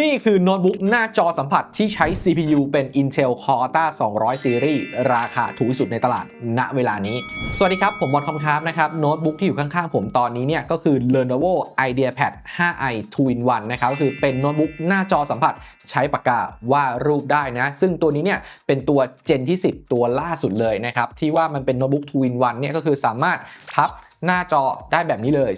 นี่คือโน้ตบุ๊กหน้าจอสัมผัสที่ใช้ CPU เป็น Intel Core Ultra 200 Series ราคาถูกที่สุดในตลาด ณ เวลานี้ สวัสดีครับ ผมบอลคอมครับนะครับ โน้ตบุ๊กที่อยู่ข้างๆ ผมตอนนี้เนี่ย ก็คือ Lenovo IdeaPad 5i 2 in 1นะครับ ก็คือเป็นโน้ตบุ๊กหน้าจอสัมผัสใช้ปากกาวาดรูปได้นะ ซึ่งตัวนี้เนี่ย เป็นตัว Gen ที่ 10 ตัวล่าสุดเลยนะครับ ที่ว่ามันเป็นโน้ตบุ๊ก2 in 1เนี่ย ก็คือสามารถพับ หน้าจอได้แบบนี้เลย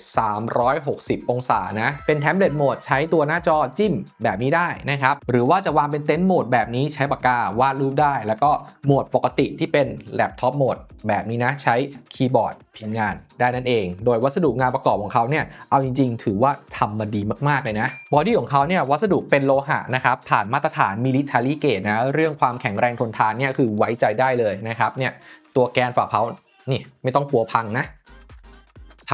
360 องศานะ เป็นแท็บเล็ตโหมดใช้ตัวหน้าจอจิ้มแบบนี้ได้นะครับ หรือว่าจะวางเป็นเต็นท์โหมดแบบนี้ใช้ปากกาวาดรูปได้ แล้วก็โหมดปกติที่เป็นแล็ปท็อปโหมดแบบนี้นะ ใช้คีย์บอร์ดพิมพ์งานได้นั่นเอง โดยวัสดุงานประกอบของเขาเนี่ย เอาจริง ๆ ถือว่าทำมาดีมาก ๆ เลยนะ บอดี้ของเขาเนี่ย วัสดุเป็นโลหะนะครับ ผ่านมาตรฐาน military grade นะ เรื่องความแข็งแรงทนทานเนี่ยคือไว้ใจได้เลยนะครับ เนี่ย ตัวแกนฝาเพานี่ไม่ต้องกลัวพังนะ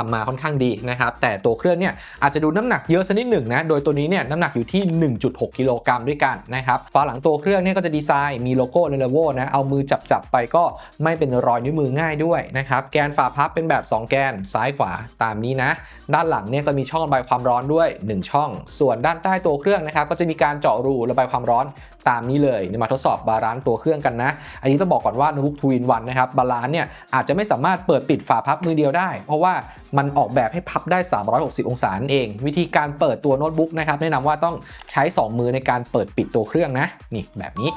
ทำมาค่อนข้างดีนะครับแต่ตัวเครื่องเนี่ยอาจจะดูน้ำหนักเยอะสักนิดหนึ่งนะโดยตัวนี้เนี่ยน้ำหนักอยู่ที่ 1.6 กิโลกรัมด้วยกันนะครับฝาหลังตัวเครื่องเนี่ยก็จะดีไซน์มีโลโก้ Lenovo นะเอามือจับๆไปก็ไม่เป็นรอยนิ้วมือง่ายด้วยนะครับแกนฝาพับเป็นแบบ 2 แกนซ้ายขวาตามนี้นะ ด้านหลังเนี่ยก็มีช่องระบายความร้อนด้วย 1 ช่อง ส่วนด้านใต้ตัวเครื่องนะครับก็จะมีการเจาะรูระบายความร้อนตามนี้เลยมาทดสอบบาลานซ์ตัวเครื่องกันนะ อันนี้ต้องบอกก่อนว่าโน้ตบุ๊กทูอินวันนะครับบาลานซ์เนี่ยอาจจะไม่สามารถเปิดปิดฝาพับมือเดียวได้ เพราะว่ามันออกแบบให้พับได้ 360 องศานั่นเอง วิธีการเปิดตัวโน้ตบุ๊กนะครับแนะนำว่าต้องใช้ 2 มือในการเปิดปิดตัวเครื่องนะนี่แบบนี้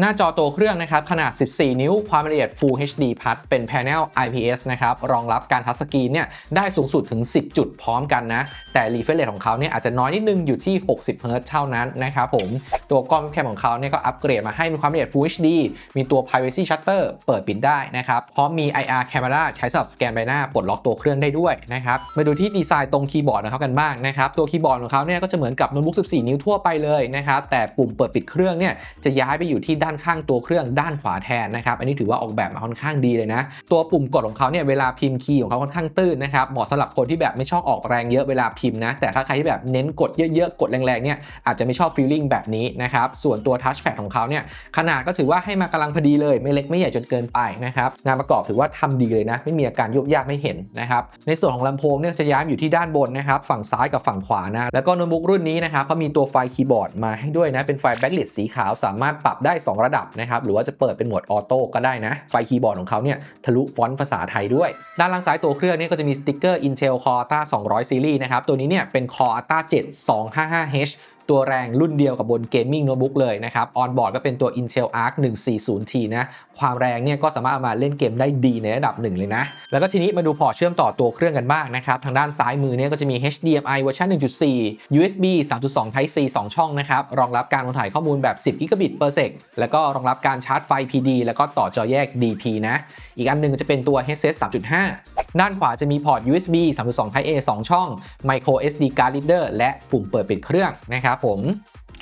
หน้าจอตัวเครื่องนะครับขนาด 14 นิ้ว ความละเอียด Full HD Plus เป็น Panel IPS นะครับรองรับการทัชสกรีนเนี่ยได้สูงสุดถึง 10 จุดพร้อมกันนะ แต่ refresh rate ของเขาเนี่ยอาจจะน้อยนิดนึงอยู่ที่ 60 Hz เท่านั้นนะครับผมตัวกล้องแคมของเขาเนี่ยก็อัปเกรดมาให้มีความละเอียด Full HD มีตัว Privacy Shutter เปิดปิดได้นะครับพร้อมมี IR Camera ใช้สำหรับสแกนใบหน้าปลดล็อกตัวเครื่องได้ด้วยนะครับมาดูที่ดีไซน์ตรงคีย์บอร์ดของเขากันบ้างนะครับตัวคีย์บอร์ดของเขาเนี่ยก็จะเหมือนกับโน้ตบุ๊ก 14 นิ้วทั่วไปเลยนะครับแต่ปุ่มเปิดปิดเครื่องเนี่ยจะย้ายไปอยู่ที่ด้านข้างตัวเครื่องด้านขวาแทนนะครับอันนี้ถือว่าออกแบบมาค่อนข้างดีเลยนะ ตัวปุ่มกดของเขาเนี่ยเวลาพิมพ์คีย์ของเขาค่อนข้างตื้นนะครับเหมาะสำหรับคนที่แบบไม่ชอบออกแรงเยอะเวลาพิมพ์นะแต่ถ้าใครที่แบบเน้นกดเยอะๆกดแรงๆเนี่ยอาจจะไม่ชอบฟีลลิ่งแบบนี้นะครับส่วนตัวทัชแพดของเขาเนี่ยขนาดก็ถือว่าให้มากำลังพอดีเลย ไม่เล็กไม่ใหญ่จนเกินไปนะครับงานประกอบถือว่าทำดีเลยนะ ไม่มีอาการยุบยากไม่เห็นนะครับในส่วนของลำโพงเนี่ยจะย้ายอยู่ที่ด้านบนนะครับฝั่งซ้ายกับฝั่งขวานะแล้วก็โน้ตบุ๊กรุ่นนี้นะครับเขามีตัวไฟคีย์บอร์ดมาให้ด้วยนะเป็นไฟแบ็คลิตสีขาวสามารถปรับได้ 2ระดับนะครับหรือว่าจะเปิดเป็นโหมดออโต้ก็ได้นะ ไฟคีย์บอร์ดของเขาเนี่ยทะลุฟอนต์ภาษาไทยด้วย ด้านล่างซ้ายตัวเครื่องนี่ก็จะมีสติกเกอร์ Intel Core Ultra 200 Series นะครับตัวนี้เนี่ยเป็น Core Ultra 7 255H ตัวแรงรุ่นเดียวกับบนเกมมิ่งโน้ตบุ๊กเลยนะครับออนบอร์ดก็เป็นตัว Intel Arc 140T นะความแรงเนี่ยก็สามารถมาเล่นเกมได้ดีในระดับหนึ่งเลยนะ แล้วก็ทีนี้มาดูพอร์ตเชื่อมต่อตัวเครื่องกันบ้างนะครับ ทางด้านซ้ายมือเนี่ยก็จะมี HDMI เวอร์ชัน1.4 USB 3.2 Type C 2 ช่องนะครับ รองรับการโอนถ่ายข้อมูลแบบ 10 g b per sec แล้วก็รองรับการชาร์จไฟ PD แล้วก็ต่อจอแยก DP นะ อีกอันหนึงจะเป็นตัว headset 3.5 ด้านขวาจะมีพอร์ต USB 3.2 Type A 2 ช่อง Micro SD card reader และปุ่มเปิดปิดเครื่องนะครับผม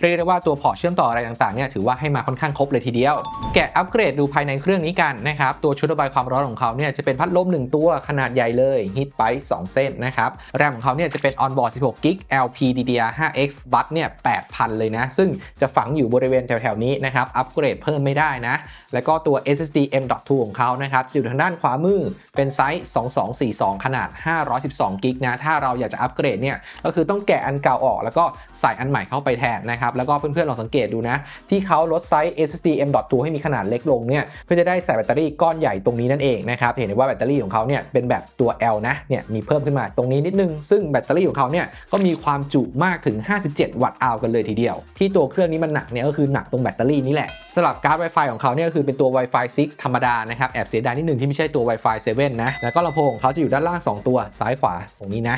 เรียกได้ว่าตัวพอร์ตเชื่อมต่ออะไรต่างๆเนี่ยถือว่าให้มาค่อนข้างครบเลยทีเดียว แกะอัปเกรดดูภายในเครื่องนี้กันนะครับตัวชุดระบายความร้อนของเขาเนี่ยจะเป็นพัดลม1 ตัวขนาดใหญ่เลยฮิตไป2เส้นนะครับแรมของเขาเนี่ยจะเป็น onboard 16 g b LPDDR5X บัตเนี่ย8,000 เลยนะ ซึ่งจะฝังอยู่บริเวณแถวๆนี้นะครับอัปเกรดเพิ่มไม่ได้นะ แล้วก็ตัว SSD M.2 ของเขานะครับจะอยู่ทางด้านขวามือเป็นไซส์ 2242 ขนาด 512 g b นะถ้าเราอยากจะอัปเกรดเนี่ยก็คือต้องแกะอันเก่าออกแล้วก็ใส่อันใหม่เข้าไปแทนนะครับแล้วก็เพื่อนๆลองสังเกตดูนะที่เขาลดไซส์ SSD M.2 ให้มีขนาดเล็กลงเนี่ยเพื่อจะได้ใส่แบตเตอรี่ก้อนใหญ่ตรงนี้นั่นเองนะครับเห็นได้ว่าแบตเตอรี่ของเขาเนี่ยเป็นแบบตัว L นะเนี่ยมีเพิ่มขึ้นมาตรงนี้นิดนึง ซึ่งแบตเตอรี่ของเขาเนี่ยก็มีความจุมากถึง 57 วัตต์อาวกันเลยทีเดียว ที่ตัวเครื่องนี้มันหนักเนี่ยก็คือหนักตรงแบตเตอรี่นี่แหละสลับการ์ด Wi-Fi ของเขาเนี่ยก็คือเป็นตัว Wi-Fi 6 ธรรมดานะครับแอบเสียดายนิดนึงที่ไม่ใช่ตัว Wi-Fi 7 นะแล้วก็ลำโพงของเขาจะอยู่ด้านล่าง 2 ตัวซ้ายขวาตรงนี้นะ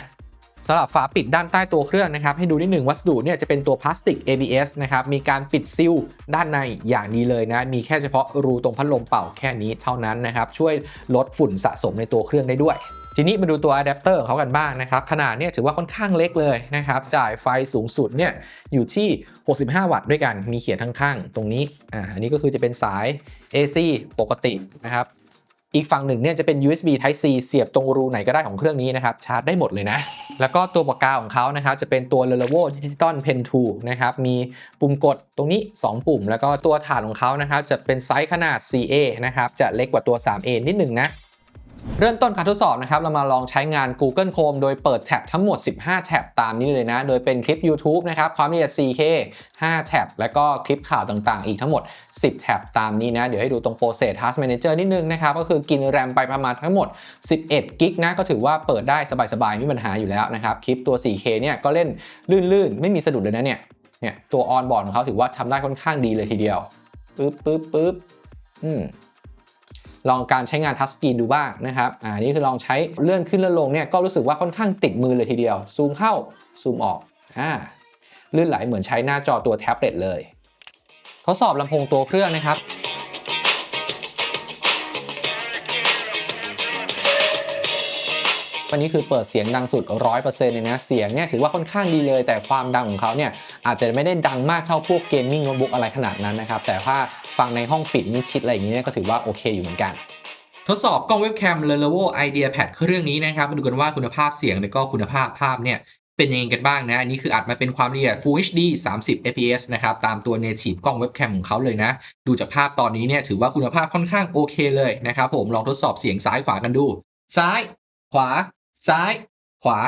สำหรับฝาปิดด้านใต้ตัวเครื่องนะครับ ให้ดูนิดหนึ่งวัสดุเนี่ยจะเป็นตัวพลาสติก ABS นะครับ มีการปิดซิลด้านในอย่างดีเลยนะ มีแค่เฉพาะรูตรงพัดลมเป่าแค่นี้เท่านั้นนะครับ ช่วยลดฝุ่นสะสมในตัวเครื่องได้ด้วยทีนี้มาดูตัวอะแดปเตอร์ของเขากันบ้างนะครับ ขนาดเนี่ยถือว่าค่อนข้างเล็กเลยนะครับ จ่ายไฟสูงสุดเนี่ยอยู่ที่ 65 วัตต์ด้วยกัน มีเขียนข้างๆ ตรงนี้ อ่า อันนี้ก็คือจะเป็นสาย AC ปกตินะครับ อีกฝั่งหนึ่งเนี่ยจะเป็น USB Type C เสียบตรงรูไหนก็ได้ของเครื่องนี้นะครับชาร์จได้หมดเลยนะ แล้วก็ตัวปากกาของเขานะครับจะเป็นตัว Lenovo Digital Pen 2นะครับมีปุ่มกดตรงนี้ 2 ปุ่ม แล้วก็ตัวฐานของเขานะครับจะเป็นไซส์ขนาด 4A นะครับจะเล็กกว่าตัว 3A นิดหนึ่งนะ เริ่มต้นการทดสอบนะครับ เรามาลองใช้งาน Google Chrome โดยเปิดแท็บทั้งหมด 15 แท็บตามนี้เลยนะ โดยเป็นคลิป YouTube นะครับ ความละเอียด 4K 5 แท็บ แล้วก็คลิปข่าวต่างๆ อีกทั้งหมด 10 แท็บตามนี้นะ เดี๋ยวให้ดูตรง Process Task Manager นิดนึงนะครับ ก็คือกินแรมไปประมาณทั้งหมด 11 กิกนะ ก็ถือว่าเปิดได้สบายๆ ไม่มีปัญหาอยู่แล้วนะครับ คลิปตัว 4K เนี่ยก็เล่นลื่นๆ ไม่มีสะดุดเลยนะเนี่ย เนี่ยตัวออนบอร์ดของเขาถือว่าทำได้ค่อนข้างดีเลยทีเดียวปึ๊บปึ๊บปึ๊บอืม ลองการใช้งานทัชสกรีนดูบ้างนะครับอ่านี่คือลองใช้เลื่อนขึ้นเลื่อนลงเนี่ยก็รู้สึกว่าค่อนข้างติดมือเลยทีเดียว ซูมเข้าซูมออกอ่าลื่นไหลเหมือนใช้หน้าจอตัวแท็บเล็ตเลย ทดสอบลำโพงตัวเครื่องนะครับวันนี้คือเปิดเสียงดังสุด 100%เลยนะ เสียงเนี่ยถือว่าค่อนข้างดีเลย แต่ความดังของเขาเนี่ยอาจจะไม่ได้ดังมากเท่าพวกเกมมิ่งโน้ตบุ๊กอะไรขนาดนั้นนะครับ แต่ว่า ฟังในห้องปิดมิดชิดอะไรอย่างนี้เนี่ยก็ถือว่าโอเคอยู่เหมือนกัน ทดสอบกล้องเว็บแคม Lenovo IdeaPad เครื่องนี้นะครับ มาดูกันว่าคุณภาพเสียงและก็คุณภาพภาพเนี่ยเป็นยังไงกันบ้างนะ อันนี้คืออัดมาเป็นความละเอียด Full HD 30 fps นะครับ ตามตัว native กล้องเว็บแคมของเขาเลยนะ ดูจากภาพตอนนี้เนี่ยถือว่าคุณภาพค่อนข้างโอเคเลยนะครับผมลองทดสอบเสียงซ้ายขวากันดู ซ้าย ขวา ซ้าย ขวา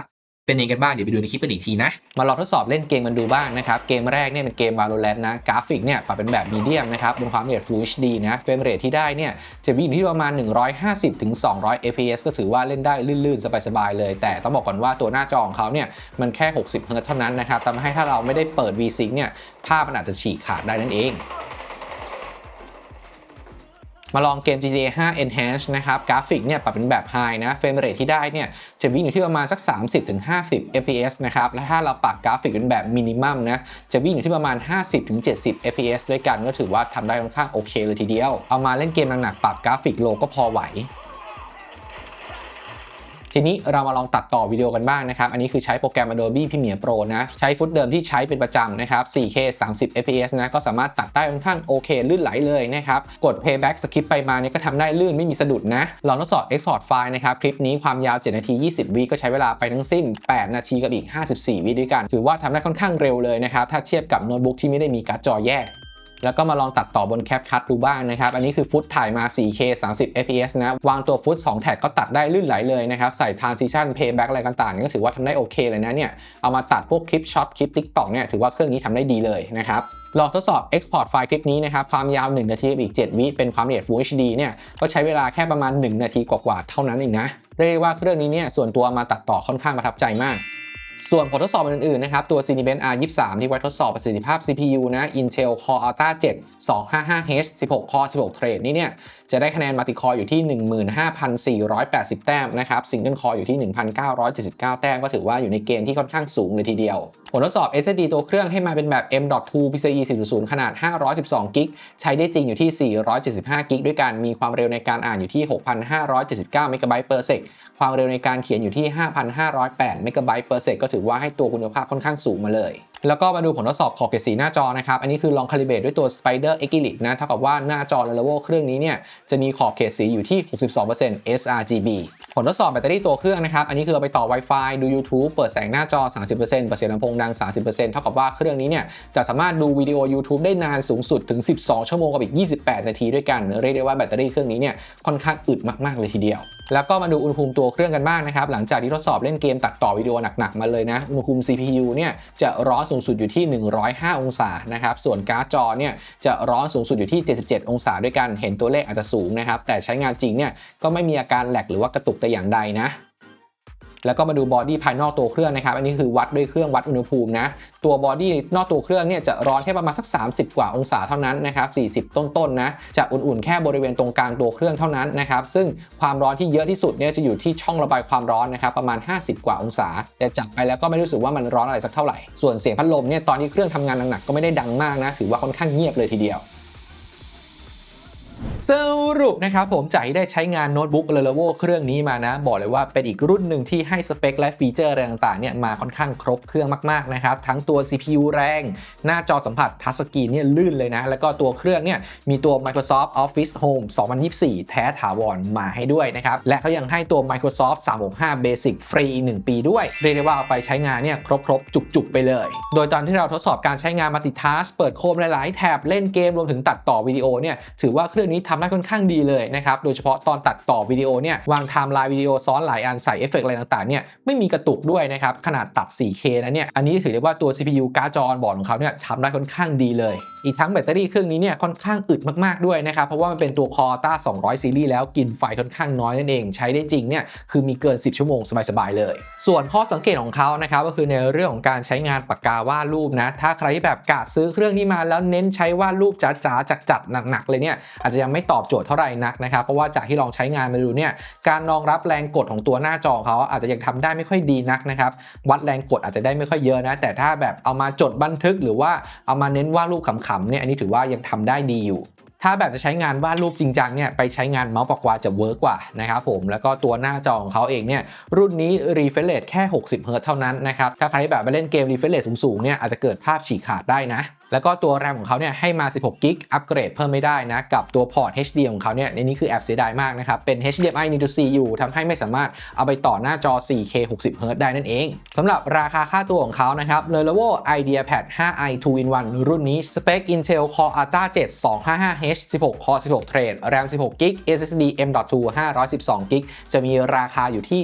เป็นยังไงกันบ้างเดี๋ยวไปดูในคลิปกันอีกทีนะ มาลองทดสอบเล่นเกมกันดูบ้างนะครับ เกมแรกเนี่ยเป็นเกม Valorant นะกราฟิกเนี่ยปรับเป็นแบบมีเดียมนะครับบนความละเอียด Full HD นะเฟรมเรทที่ได้เนี่ยจะวิ่งอยู่ที่ประมาณ 150ถึง200 fps ก็ถือว่าเล่นได้ลื่นๆ สบายๆเลย แต่ต้องบอกก่อนว่าตัวหน้าจอของเขาเนี่ยมันแค่ 60 Hz เท่านั้นนะครับทำให้ถ้าเราไม่ได้เปิด VSync เนี่ยภาพมันอาจจะฉีกขาดได้นั่นเอง มาลองเกม GTA 5 Enhanced นะครับกราฟิกเนี่ยปรับเป็นแบบ High นะเฟรมเรทที่ได้เนี่ยจะวิ่งอยู่ที่ประมาณสัก 30-50 fps นะครับและถ้าเราปรับกราฟิกเป็นแบบ Minimum นะจะวิ่งอยู่ที่ประมาณ 50-70 fps ด้วยกันก็ถือว่าทำได้ค่อนข้างโอเคเลยทีเดียว เอามาเล่นเกมหนักๆปรับกราฟิกโลก็พอไหว ทีนี้เรามาลองตัดต่อวิดีโอกันบ้างนะครับ อันนี้คือใช้โปรแกรม Adobe Premiere Pro นะ ใช้ฟุตเดิมที่ใช้เป็นประจำนะครับ 4K 30 fps นะ ก็สามารถตัดได้ค่อนข้างโอเค ลื่นไหลเลยนะครับ กด Playback Skip ไปมาเนี่ยก็ทำได้ลื่นไม่มีสะดุดนะ ลองทดสอบ Export ไฟล์นะครับ คลิปนี้ความยาว 7 นาที 20 วิก็ใช้เวลาไปทั้งสิ้น 8 นาทีกับอีก 54 วิด้วยกัน ถือว่าทำได้ค่อนข้างเร็วเลยนะครับ ถ้าเทียบกับโน้ตบุ๊กที่ไม่ได้มีการ์ดจอแยก แล้วก็มาลองตัดต่อบน CapCut ดูบ้างนะครับ อันนี้คือฟุตถ่ายมา 4K 30 fps นะ วางตัวฟุต 2 แท็กก็ตัดได้ลื่นไหลเลยนะครับ ใส่ transition playback อะไรต่างๆนี่ก็ถือว่าทำได้โอเคเลยนะเนี่ย เอามาตัดพวกคลิปช็อตคลิป TikTok เนี่ยถือว่าเครื่องนี้ทำได้ดีเลยนะครับลองทดสอบ Export ไฟล์คลิปนี้นะครับ ความยาว 1 นาทีอีก 7 วิ เป็นความละเอียด Full HD เนี่ย ก็ใช้เวลาแค่ประมาณ 1 นาทีกว่าๆ เท่านั้นเองนะ เรียกได้ว่าเครื่องนี้เนี่ยส่วนตัวมาตัดต่อค่อนข้างประทับใจมาก ส่วนผลทดสอบอื่นๆนะครับตัว Cinebench R23 ที่ไว้ทดสอบประสิทธิภาพ CPU นะ Intel Core Ultra 7 255H 16 Core 16 Thread นี่เนี่ยจะได้คะแนนมัลติคอร์อยู่ที่ 15,480 แต้มนะครับ Single Core อยู่ที่ 1,979 แต้ม ก็ถือว่าอยู่ในเกณฑ์ที่ค่อนข้างสูงเลยทีเดียว ผลทดสอบ SSD ตัวเครื่องให้มาเป็นแบบ M.2 PCIe 4.0 ขนาด 512 กิกใช้ได้จริงอยู่ที่ 475 กิกด้วยกันมีความเร็วในการอ่านอยู่ที่ 6,579 MB per sec ความเร็วในการเขียนอยู่ที่ 5,508 MB per sec ก็ถือว่าให้ตัวคุณภาพค่อนข้างสูงมาเลยแล้วก็มาดูผลทดสอบขอบเขตสีหน้าจอนะครับ อันนี้คือลองคาลิเบตด้วยตัว Spider a c r y l i c นะเท่ากับว่าหน้าจอ Lenovo เครื่องนี้เนี่ยจะมีขอบเขตสีอยู่ที่ 62% sRGB ผลทดสอบแบตเตอรี่ตัวเครื่องนะครับ อันนี้คือเอาไปต่อ Wi-Fi ดู YouTube เปิดแสงหน้าจอ 30%เปิดเสียงลำโพงดัง 30%เท่ากับว่าเครื่องนี้เนี่ยจะสามารถดูวิดีโอ YouTube ได้นานสูงสุดถึง 12 ชั่วโมงกับอีก 28 นาทีด้วยกันเรียกได้ว่าแบตเตอรี่เครื่องนี้เนี่ยค่อนข้างอึดมากๆเลยทีเดียว แล้วก็มาดูอุณหภูมิตัวเครื่องกันบ้างนะครับหลังจากที่ทดสอบเล่นเกมตัดต่อวิดีโอหนักๆมาเลยนะอุณหภูมิ CPU เนี่ยจะร้อนสูงสุดอยู่ที่ 105 องศานะครับ ส่วนการ์ดจอเนี่ยจะร้อนสูงสุดอยู่ที่ 77 องศาด้วยกัน เห็นตัวเลขอาจจะสูงนะครับ แต่ใช้งานจริงเนี่ยก็ไม่มีอาการแหลกหรือว่ากระตุกแต่อย่างใดนะ แล้วก็มาดูบอดี้ภายนอกตัวเครื่องนะครับ อันนี้คือวัดด้วยเครื่องวัดอุณหภูมินะ ตัวบอดี้นอกตัวเครื่องเนี่ยจะร้อนแค่ประมาณสัก 30 กว่าองศาเท่านั้นนะครับ40 ต้นๆนะ จะอุ่นๆ แค่บริเวณตรงกลางตัวเครื่องเท่านั้นนะครับ ซึ่งความร้อนที่เยอะที่สุดเนี่ยจะอยู่ที่ช่องระบายความร้อนนะครับประมาณ 50 กว่าองศา แต่จับไปแล้วก็ไม่รู้สึกว่ามันร้อนอะไรสักเท่าไหร่ ส่วนเสียงพัดลมเนี่ยตอนที่เครื่องทำงานหนักๆก็ไม่ได้ดังมากนะ ถือว่าค่อนข้างเงียบเลยทีเดียว สรุปนะครับผมจากที่ได้ใช้งานโน้ตบุ๊ก Lenovo เครื่องนี้มานะ บอกเลยว่าเป็นอีกรุ่นหนึ่งที่ให้สเปคและฟีเจอร์อะไรต่างๆเนี่ยมาค่อนข้างครบเครื่องมากๆนะครับ ทั้งตัว CPU แรง หน้าจอสัมผัสทัชสกรีนเนี่ยลื่นเลยนะ แล้วก็ตัวเครื่องเนี่ยมีตัว Microsoft Office Home 2024 แท้ถาวรมาให้ด้วยนะครับ และเขายังให้ตัว Microsoft 365 Basic ฟรี 1 ปีด้วย เรียกได้ว่าเอาไปใช้งานเนี่ยครบๆ จุกๆ ไปเลย โดยตอนที่เราทดสอบการใช้งาน Multitask เปิดโคมหลายๆ แท็บเล่นเกมรวมถึงตัดต่อวิดีโอเนี่ยถือว่าเครื่องนี้ทำได้ค่อนข้างดีเลยนะครับ โดยเฉพาะตอนตัดต่อวิดีโอเนี่ยวางไทม์ไลน์วิดีโอซ้อนหลายอันใส่เอฟเฟกต์อะไรต่างๆเนี่ยไม่มีกระตุกด้วยนะครับ ขนาดตัด 4K นะเนี่ย อันนี้ถือได้ว่าตัว CPU การ์ดจอบอร์ดของเขาเนี่ยทำได้ค่อนข้างดีเลยอีกทั้งแบตเตอรี่เครื่องนี้เนี่ยค่อนข้างอึดมากๆด้วยนะครับ เพราะว่ามันเป็นตัว Core Ultra 200 ซีรีส์แล้วกินไฟค่อนข้างน้อยนั่นเอง ใช้ได้จริงเนี่ยคือมีเกิน 10 ชั่วโมงสบายๆเลย ส่วนข้อสังเกตของเขานะครับก็คือในเรื่องของการใช้งานปากกาวาดรูปนะ ถ้าใครที่แบบกะซื้อเครื่องนี้มาแล้วเน้นใช้วาดรูปจ๋าๆจัดๆหนักๆเลยเนี่ยอาจจะยังไม่ตอบโจทย์เท่าไหร่นักนะครับเพราะว่าจากที่ลองใช้งานมาดูเนี่ยการรองรับแรงกดของตัวหน้าจอเขาอาจจะยังทำได้ไม่ค่อยดีนักนะครับวัดแรงกดอาจจะได้ไม่ค่อยเยอะนะแต่ถ้าแบบเอามาจดบันทึกหรือว่าเอามาเน้นวาดรูปขำๆเนี่ยอันนี้ถือว่ายังทำได้ดีอยู่ ถ้าแบบจะใช้งานวาดรูปจริงจังเนี่ยไปใช้งานเมาส์ปากกวาจะเวิร์กกว่านะครับผมแล้วก็ตัวหน้าจอของเขาเองเนี่ยรุ่นนี้รีเฟลเลตแค่ 60 Hz เท่านั้นนะครับถ้าใครแบบไปเล่นเกมรีเฟลเลตสูงๆเนี่ยอาจจะเกิดภาพฉีกขาดได้นะ แล้วก็ตัวแรมของเขาเนี่ยให้มา 16กิกอัปเกรดเพิ่มไม่ได้นะ กับตัวพอร์ต HD ของเขาเนี่ยในนี้คือแอบเสียดายมากนะครับ เป็น HDMI 1.4 อยู่ทำให้ไม่สามารถเอาไปต่อหน้าจอ 4K 60 Hz ได้นั่นเองสำหรับราคาค่าตัวของเขานะครับ Lenovo IdeaPad 5i 2 in 1รุ่นนี้สเปค Intel Core Ultra 7 255H 16 Core 16 Thread RAM 16 g b SSD M.2 512 g b จะมีราคาอยู่ที่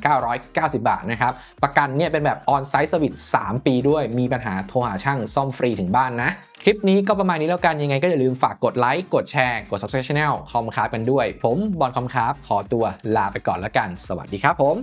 32,990 บาทนะครับประกันเนี่ยเป็นแบบ On-Site Service 3 ปีด้วยมีปัญหาโทรหาช่างซ่อมฟรีถึงบ้านนะ คลิปนี้ก็ประมาณนี้แล้วกันยังไงก็อย่าลืมฝากกดไลค์กดแชร์กด Subscribe Channel คอมคาร์กันด้วย ผมบอลคอมคาร์ขอตัวลาไปก่อนแล้วกัน สวัสดีครับผม